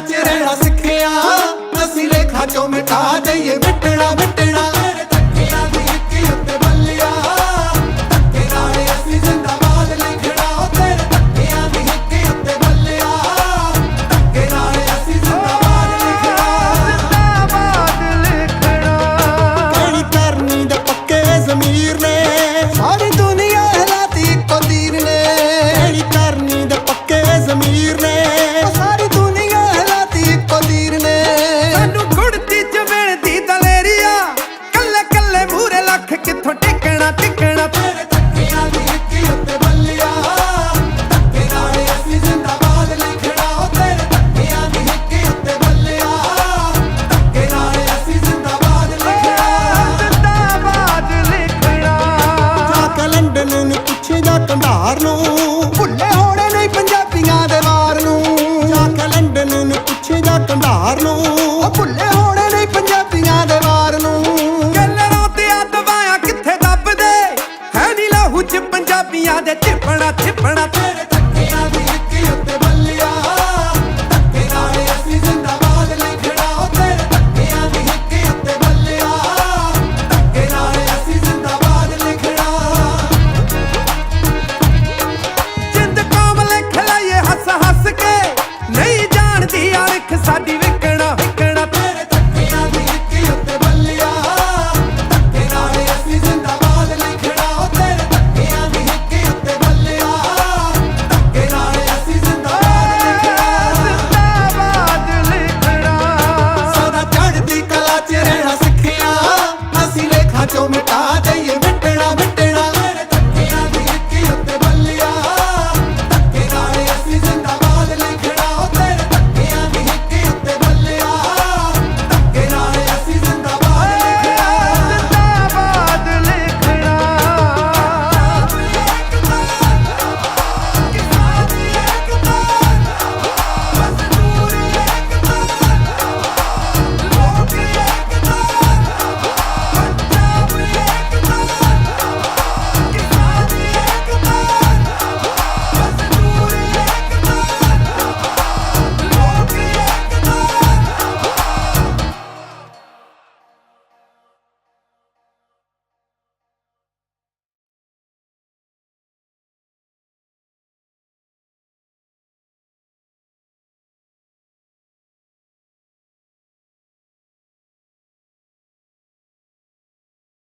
ਚ ਰਹਿਣਾ ਸਿੱਖਿਆ। ਅਸੀਂ ਰੇਖਾ ਚੋਂ ਮਿਟਾ ਯਾਰ ਨੂੰ। ਪੰਜਾਬੀਆਂ ਦੇ ਪੁੱਛੇ ਜਾ ਕੰਧਾਰ ਨੂੰ। ਭੁੱਲੇ ਹੋਣੇ ਨਹੀਂ ਪੰਜਾਬੀਆਂ ਦੇ ਵਾਰ ਨੂੰ। ਕੱਲ ਰਾਤੇ ਆ ਦਵਾਇਆ ਕਿੱਥੇ ਦੱਬਦੇ? ਲਹੂ ਚ ਪੰਜਾਬੀਆਂ ਦੇ ਚਿਪਣਾ ਚਿਪਣਾ ਤੇਰੇ ਧੱਕਿਆਂ ਦੀ ਇੱਕ ਉੱਤੇ Sadi